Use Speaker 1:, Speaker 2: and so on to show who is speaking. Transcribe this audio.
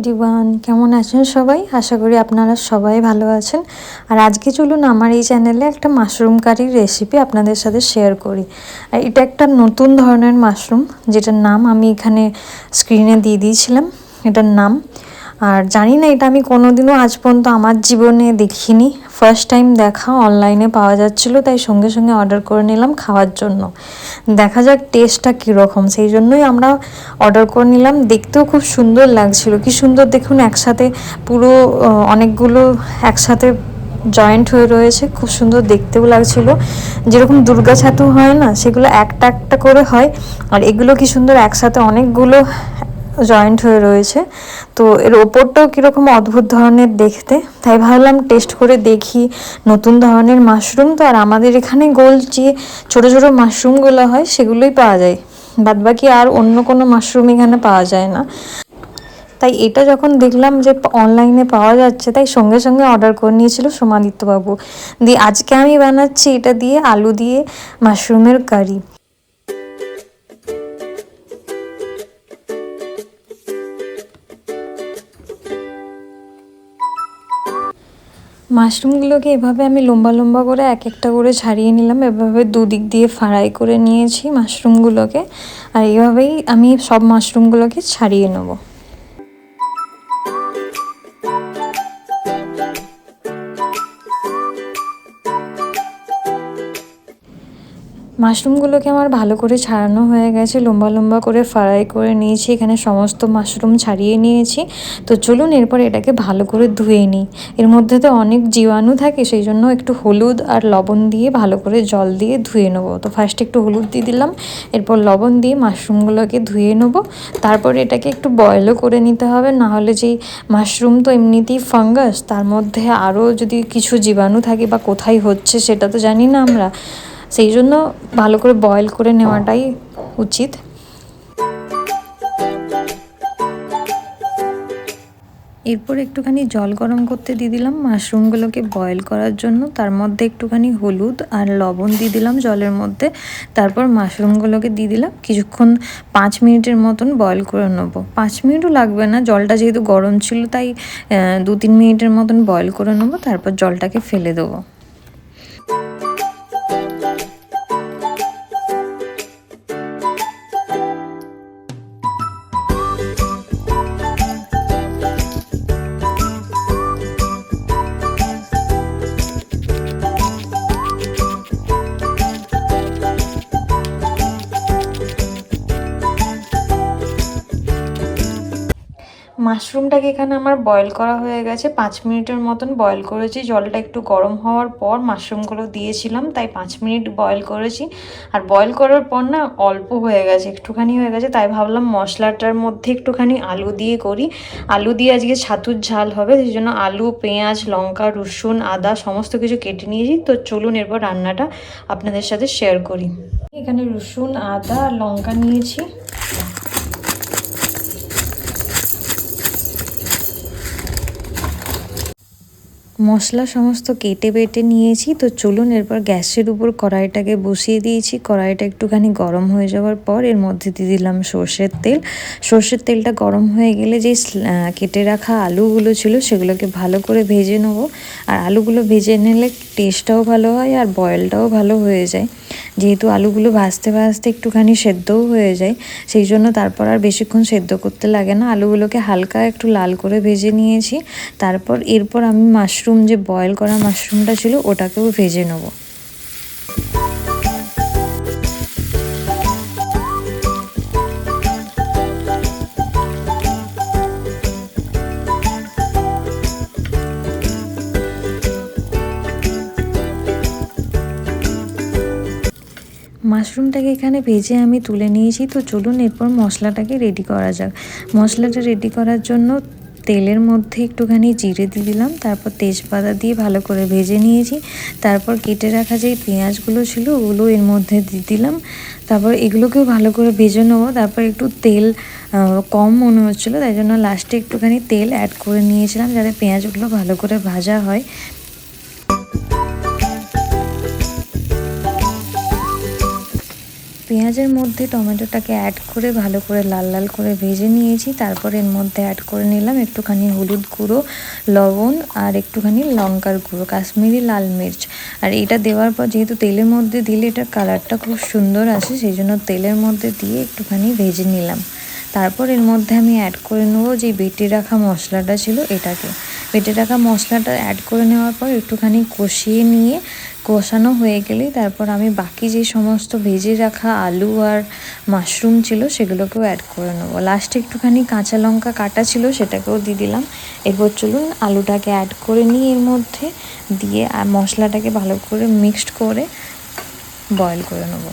Speaker 1: Everyone কেমন আছেন সবাই? আশা করি আপনারা সবাই ভালো আছেন। আর আজকে চলুন আমার এই চ্যানেলে একটা মাশরুম কারির রেসিপি আপনাদের সাথে শেয়ার করি। আর এটা একটা নতুন ধরনের মাশরুম যেটার নাম আমি এখানে স্ক্রিনে দিয়ে দিয়েছিলাম। এটার নাম আর জানি না, এটা আমি কোনোদিনও আজ পর্যন্ত আমার জীবনে দেখিনি। ফার্স্ট টাইম দেখা অনলাইনে পাওয়া যাচ্ছিল, তাই সঙ্গে সঙ্গে অর্ডার করে নিলাম খাওয়ার জন্য। দেখা যাক টেস্টটা কীরকম, সেই জন্যই আমরা অর্ডার করে নিলাম। দেখতেও খুব সুন্দর লাগছিল। কি সুন্দর দেখুন, একসাথে পুরো অনেকগুলো একসাথে জয়েন্ট হয়ে রয়েছে, খুব সুন্দর দেখতেও লাগছিল। যেরকম দুর্গা ছাতু হয় না, সেগুলো একটা একটা করে হয়। আর এগুলো কি সুন্দর, একসাথে অনেকগুলো জয়েন্ট হয়ে রয়েছে। তো এর ওপরটাও কীরকম অদ্ভুত ধরনের দেখতে। তাই ভাবলাম টেস্ট করে দেখি নতুন ধরনের মাশরুম তো আর আমাদের এখানে গোল যে ছোটো ছোটো মাশরুমগুলো হয়, সেগুলোই পাওয়া যায়। বাদবাকি আর অন্য কোনো মাশরুম এখানে পাওয়া যায় না। তাই এটা যখন দেখলাম যে অনলাইনে পাওয়া যাচ্ছে, তাই সঙ্গে সঙ্গে অর্ডার করে নিয়েছিল সোমাদিত্যবাবু। দিয়ে আজকে আমি বানাচ্ছি এটা দিয়ে, আলু দিয়ে মাশরুমের কারি মাশরুমগুলোকে এভাবে আমি লম্বা লম্বা করে এক একটা করে ছাড়িয়ে নিলাম। এভাবে দুদিক দিয়ে ফ্রাই করে নিয়েছি মাশরুমগুলোকে। আর এভাবেই আমি সব মাশরুমগুলোকে ছাড়িয়ে নেব। মাশরুমগুলোকে আমার ভালো করে ছাড়ানো হয়ে গেছে, লম্বা লম্বা করে ফ্রাই করে নিয়েছি, এখানে সমস্ত মাশরুম ছাড়িয়ে নিয়েছি। তো চলুন এরপর এটাকে ভালো করে ধুয়ে নিই। এর মধ্যে তো অনেক জীবাণু থাকে, সেই জন্য একটু হলুদ আর লবণ দিয়ে ভালো করে জল দিয়ে ধুয়ে নেব। তো ফার্স্টে একটু হলুদ দিয়ে দিলাম, এরপর লবণ দিয়ে মাশরুমগুলোকে ধুয়ে নেব। তারপর এটাকে একটু বয়েলও করে নিতে হবে, না হলে যেই মাশরুম তো এমনিতেই ফাঙ্গাস তার মধ্যে আরও যদি কিছু জীবাণু থাকে বা কোথায় হচ্ছে সেটা তো জানি না আমরা। সেই জন্য ভালো করে বয়েল করে নেওয়াটাই উচিত। এরপর একটুখানি জল গরম করতে দিয়ে দিলাম মাশরুমগুলোকে বয়েল করার জন্য। তার মধ্যে একটুখানি হলুদ আর লবণ দিয়ে দিলাম জলের মধ্যে। তারপর মাশরুমগুলোকে দিয়ে দিলাম। কিছুক্ষণ পাঁচ মিনিটের মতন বয়েল করে নেব। পাঁচ মিনিটও লাগবে না, জলটা যেহেতু গরম ছিল তাই দু তিন মিনিটের মতন বয়েল করে নেব। তারপর জলটাকে ফেলে দেবো। মাশরুমটাকে এখানে আমার বয়েল করা হয়ে গেছে। পাঁচ মিনিটের মতন বয়েল করেছি। জলটা একটু গরম হওয়ার পর মাশরুমগুলো দিয়েছিলাম, তাই পাঁচ মিনিট বয়েল করেছি। আর বয়েল করার পর না অল্প হয়ে গেছে, একটুখানি হয়ে গেছে, তাই ভাবলাম মশলাটার মধ্যে একটুখানি আলু দিয়ে করি। আলু দিয়ে আজকে ছাতুর ঝাল হবে, সেই জন্য আলু, পেঁয়াজ, লঙ্কা, রসুন, আদা সমস্ত কিছু কেটে নিয়েছি। তো চলুন এরপর রান্নাটা আপনাদের সাথে শেয়ার করি। এখানে রসুন, আদা লঙ্কা নিয়েছি। মশলা সমস্ত কেটে বেটে নিয়েছি। তো চলুন এরপর গ্যাসের উপর কড়াইটাকে বসিয়ে দিয়েছি। কড়াইটা একটুখানি গরম হয়ে যাওয়ার পর এর মধ্যে দিয়ে দিলাম সর্ষের তেল। সর্ষের তেলটা গরম হয়ে গেলে যে কেটে রাখা আলুগুলো ছিল সেগুলোকে ভালো করে ভেজে নেব। আর আলুগুলো ভেজে নিলে টেস্টটাও ভালো হয় আর বয়েলটাও ভালো হয়ে যায়। যেহেতু আলুগুলো ভাজতে ভাজতে একটুখানি সেদ্ধও হয়ে যায়, সেই জন্য তারপর আর বেশিক্ষণ সেদ্ধ করতে লাগে না। আলুগুলোকে হালকা একটু লাল করে ভেজে নিয়েছি। তারপর, এরপর আমি মাশরুম যে বয়েল করা মাশরুমটা ছিল, ওটাকেও ভেজে নেব। মাশরুমটাকে এখানে ভেজে আমি তুলে নিয়েছি। তো চলুন এরপর মশলাটাকে রেডি করা যাক। মশলাটা রেডি করার জন্য তেলের মধ্যে একটুখানি জিরে দিয়ে দিলাম। তারপর তেজপাতা দিয়ে ভালো করে ভেজে নিয়েছি। তারপর কেটে রাখা যেই পেঁয়াজগুলো ছিল, ওগুলো এর মধ্যে দিয়ে দিলাম। তারপর এগুলোকেও ভালো করে ভেজে নেব। তারপর একটু তেল কম মনে হচ্ছিল, তাই জন্য লাস্টে একটুখানি তেল অ্যাড করে নিয়েছিলাম, যাতে পেঁয়াজগুলো ভালো করে ভাজা হয়। পেঁয়াজের মধ্যে টমেটোটাকে অ্যাড করে, ভালো করে লাল লাল করে ভেজে নিয়েছি। তারপর এর মধ্যে অ্যাড করে নিলাম একটুখানি হলুদ গুঁড়ো, লবণ আর একটুখানি লঙ্কার গুঁড়ো, কাশ্মীরি লাল মির্চ। আর এটা দেওয়ার পর যেহেতু তেলের মধ্যে দিলে এটার কালারটা খুব সুন্দর আসে, সেই জন্য তেলের মধ্যে দিয়ে একটুখানি ভেজে নিলাম। তারপর এর মধ্যে আমি অ্যাড করে নেব যে বেটে রাখা মশলাটা ছিল এটাকে। বেটে রাখা মশলাটা অ্যাড করে নেওয়ার পর একটুখানি কষিয়ে নিয়ে কষানো হয়ে গেলেই তারপর আমি বাকি যে সমস্ত ভেজে রাখা আলু আর মাশরুম ছিল সেগুলোকেও অ্যাড করে নেব। লাস্টে একটুখানি কাঁচা লঙ্কা কাটা ছিল সেটাকেও দিয়ে দিলাম। এরপর চলুন আলুটাকে অ্যাড করে নিই এর মধ্যে। দিয়ে আর মশলাটাকে ভালো করে মিক্সড করে বয়েল করে নেব।